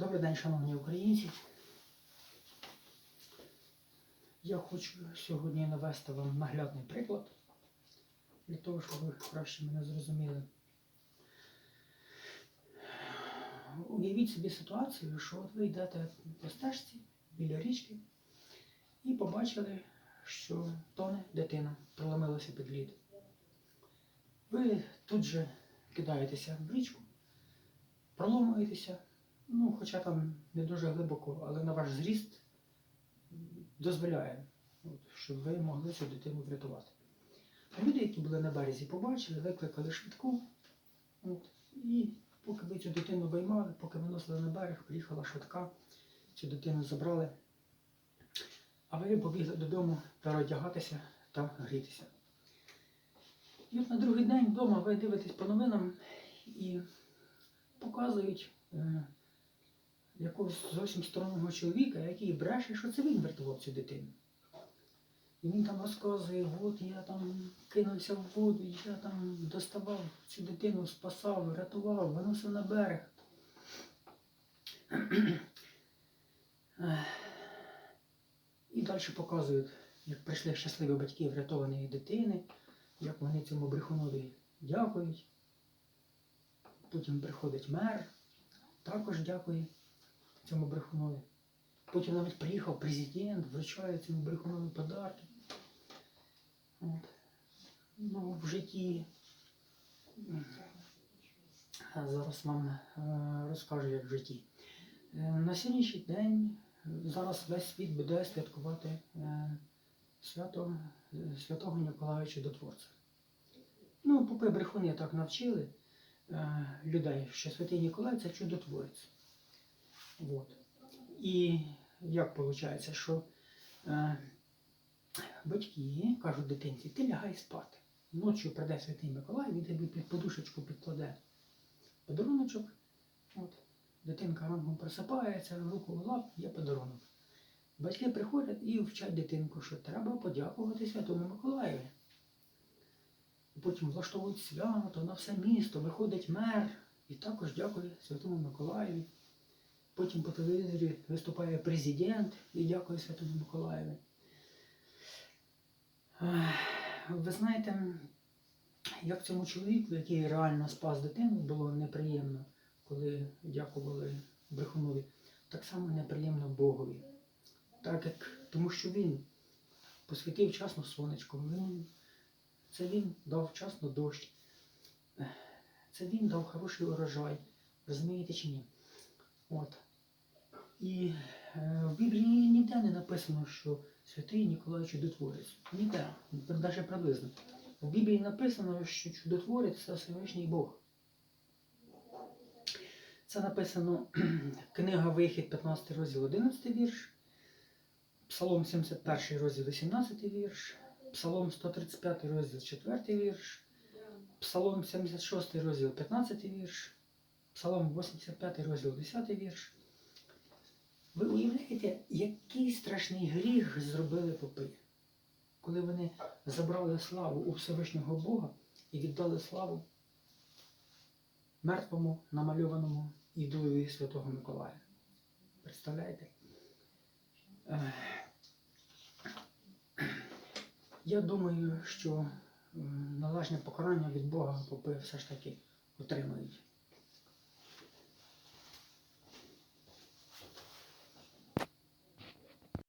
Добрий день, шановні українці. Я хочу сьогодні навести вам наглядний приклад для того, щоб ви краще мене зрозуміли. Уявіть собі ситуацію, що от ви йдете по стежці біля річки і побачили, що тоне дитина, проломилася під лід. Ви тут же кидаєтеся в річку, проломуєтеся, ну, хоча там не дуже глибоко, але на ваш зріст дозволяє, щоб ви могли цю дитину врятувати. Люди, які були на березі, побачили, викликали швидку. От, і поки ви цю дитину виймали, поки виносили на берег, приїхала швидка, цю дитину забрали. А ви побігли додому переодягатися та грітися. І от на другий день вдома ви дивитесь по новинам і показують е, якогось зовсім стороннього чоловіка, який бреше, що це він врятував цю дитину. І він там розказує, от я там кинувся в воду, я там доставав цю дитину, спасав, рятував, виносив на берег. І далі показують, як прийшли щасливі батьки врятованої дитини, як вони цьому брехунові дякують. Потім приходить мер, також дякує цьому брехунові. Потім навіть приїхав президент, вручає цьому брехунові подарки. От. Ну, в житті. Зараз вам е, розкажу, як в житті. Е, На сьогоднішній день е, зараз весь світ буде святкувати е, свято е, Святого Ніколая Чудотворця. Ну, попи брехуни так навчили е, людей, що Святий Ніколай це чудотворець. Вот. І як виходить, що е, батьки кажуть дитинці, ти лягай спати. Ночі прийде Святий Миколай, він тобі під подушечку підкладе подаруночок. От. Дитинка ранком просипається, руку в лап, є подарунок. Батьки приходять і вчать дитинку, що треба подякувати Святому Миколаєві. Потім влаштовують свято на все місто, виходить мер і також дякує Святому Миколаєві. Потім по телевізорі виступає президент і дякує Святому Миколаєві. Ви знаєте, як цьому чоловіку, який реально спас дитину, було неприємно, коли дякували Брехунові, так само неприємно Богові. Так як, тому що він посвятив вчасно сонечко, він, це він дав вчасно дощ, це він дав хороший урожай. Розумієте чи ні? От. І е, в Біблії ніде не написано, що святий Ніколай чудотворець. Ніде, навіть приблизно. В Біблії написано, що чудотворець це Всевишній Бог. Це написано книга Вихід, 15 розділ, 11 вірш, Псалом 71 розділ, 18 вірш, Псалом 135 розділ, 4 вірш, Псалом 76 розділ, 15 вірш, Псалом 85 розділ, 10 вірш. Ви уявляєте, який страшний гріх зробили попи, коли вони забрали славу у Всевишнього Бога і віддали славу мертвому намальованому ідолові Святого Миколая. Представляєте? Я думаю, що належне покарання від Бога попи все ж таки отримають.